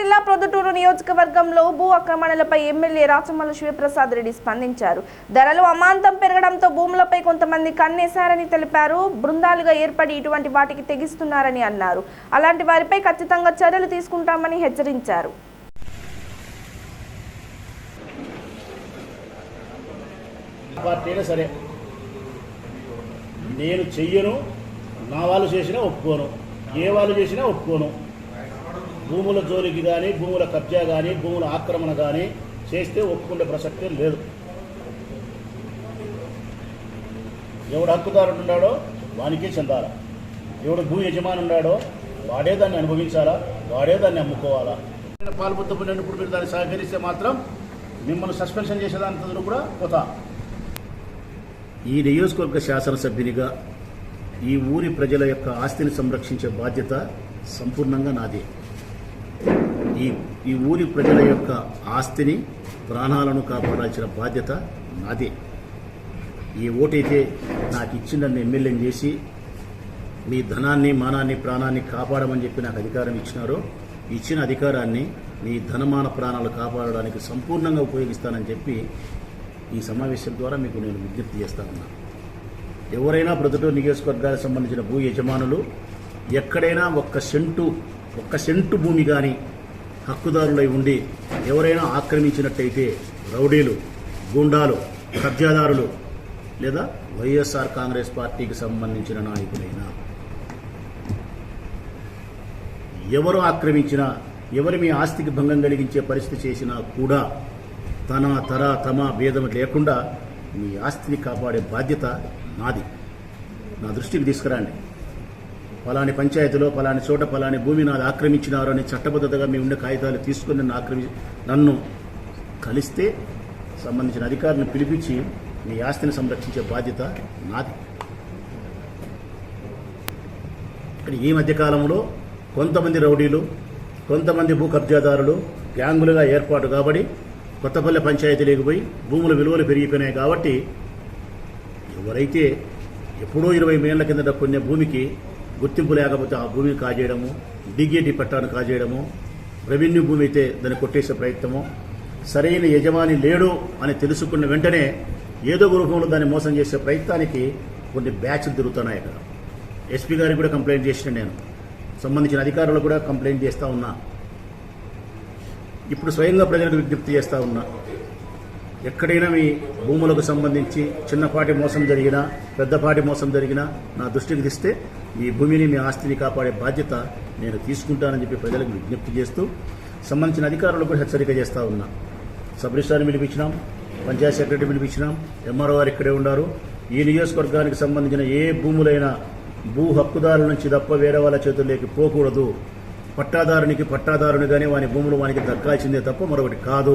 జిల్లా ప్రొద్దుటూరు నియోజకవర్గంలో భూ ఆక్రమణలపై ఎమ్మెల్యే రాచమల్లు శివప్రసాద్ రెడ్డి స్పందించారు. ధరలు అమాంతం పెరగడంతో భూములపై కొంతమంది కన్నేశారని తెలిపారు. బృందాలుగా ఏర్పడి ఇటువంటి వాటికి తెగిస్తున్నారని అన్నారు. అలాంటి వారిపై ఖచ్చితంగా చర్యలు తీసుకుంటామని హెచ్చరించారు. సరే. నేను చెయ్యను నా వాళ్ళు చేసినా ఒప్పుకోను. ఏ వాళ్ళు చేసినా ఒప్పుకోను. భూముల జోలికి కానీ భూముల కబ్జా కానీ భూముల ఆక్రమణ కానీ చేస్తే ఒప్పుకునే ప్రసక్తే లేదు. ఎవడు హక్కుదారుడు ఉన్నాడో వానికే చెందాలా? ఎవడు భూ యజమాని ఉన్నాడో వాడే దాన్ని అనుభవించాలా? వాడే దాన్ని అమ్ముకోవాలా? పాల్పొద్దుకునేటప్పుడు మీరు దాన్ని సహకరిస్తే మాత్రం మిమ్మల్ని సస్పెన్షన్ చేసేదాంతో కూడా పోతా. ఈ నియోజకవర్గ శాసనసభ్యునిగా ఈ ఊరి ప్రజల యొక్క ఆస్తిని సంరక్షించే బాధ్యత సంపూర్ణంగా నాదే. ఈ ఈ ఊరి ప్రజల యొక్క ఆస్తిని ప్రాణాలను కాపాడాల్సిన బాధ్యత నాదే. ఈ ఓటైతే నాకు ఇచ్చిన నన్ను ఎమ్మెల్యేని చేసి మీ ధనాన్ని మానాన్ని ప్రాణాన్ని కాపాడమని చెప్పి నాకు అధికారం ఇచ్చినారో ఇచ్చిన అధికారాన్ని మీ ధనమాన ప్రాణాలు కాపాడడానికి సంపూర్ణంగా ఉపయోగిస్తానని చెప్పి ఈ సమావేశం ద్వారా మీకు నేను విజ్ఞప్తి చేస్తా ఎవరైనా ప్రొద్దుటూరు నియోజకవర్గానికి సంబంధించిన భూ యజమానులు ఎక్కడైనా ఒక్క సెంటు ఒక్క సెంటు భూమి కానీ హక్కుదారులై ఉండి ఎవరైనా ఆక్రమించినట్టయితే రౌడీలు గుండాలు కబ్జాదారులు లేదా వైఎస్ఆర్ కాంగ్రెస్ పార్టీకి సంబంధించిన నాయకులైనా. ఎవరు ఆక్రమించినా ఎవరి మీ ఆస్తికి భంగం కలిగించే పరిస్థితి చేసినా కూడా తన తర తమ భేదం లేకుండా మీ ఆస్తిని కాపాడే బాధ్యత నాది. నా దృష్టికి తీసుకురండి. పలాని పంచాయతీలో పలాని చోట పలాని భూమి నాది ఆక్రమించినారు అని చట్టబద్ధతగా మీ ఉండే కాగితాలు తీసుకుని నన్ను ఆక్రమి నన్ను కలిస్తే సంబంధించిన అధికారిని పిలిపించి మీ ఆస్తిని సంరక్షించే బాధ్యత నాది. ఇక్కడ ఈ మధ్యకాలంలో కొంతమంది రౌడీలు కొంతమంది భూ కబ్జాదారులు గ్యాంగులుగా ఏర్పాటు కాబడి కొత్తపల్లె పంచాయతీ లేకపోయి భూముల విలువలు పెరిగిపోయినాయి కాబట్టి ఎవరైతే ఎప్పుడో ఇరవై మేళ్ళ కిందట కొన్న భూమికి గుర్తింపు లేకపోతే ఆ భూమిని కాజేయడము డిగేటి పట్టాను కాజేయడము రెవెన్యూ భూమి అయితే దాన్ని కొట్టేసే ప్రయత్నము. సరైన యజమాని లేడు అని తెలుసుకున్న వెంటనే ఏదో రూపంలో దాన్ని మోసం చేసే ప్రయత్నానికి కొన్ని బ్యాచ్లు తిరుగుతున్నాయి అక్కడ. ఎస్పీ గారికి కూడా కంప్లైంట్ చేసిన నేను. సంబంధించిన అధికారులు కూడా కంప్లైంట్ చేస్తూ ఉన్నా. ఇప్పుడు స్వయంగా ప్రజలకు విజ్ఞప్తి చేస్తూ ఉన్నా. ఎక్కడైనా మీ భూములకు సంబంధించి చిన్నపాటి మోసం జరిగినా పెద్దపాటి మోసం జరిగినా నా దృష్టికి తెస్తే మీ భూమిని మీ ఆస్తిని కాపాడే బాధ్యత నేను తీసుకుంటానని చెప్పి ప్రజలకు విజ్ఞప్తి చేస్తూ సంబంధించిన అధికారులకు కూడా హెచ్చరిక చేస్తూ ఉన్నా. సబ్ రిజిస్ట్రార్ని పిలిపించినాం పంచాయత్ సెక్రటరీ పిలిపించినాం ఎంఆర్ఓ గారు ఇక్కడే ఉన్నారు. ఈ నియోజకవర్గానికి సంబంధించిన ఏ భూములైనా భూ హక్కుదారుల నుంచి తప్ప వేరే వాళ్ళ చేతుల్లోకి పోకూడదు. పట్టాదారునికి పట్టాదారునిగానే వాని భూములు వానికి దక్కాల్సిందే తప్ప మరొకటి కాదు.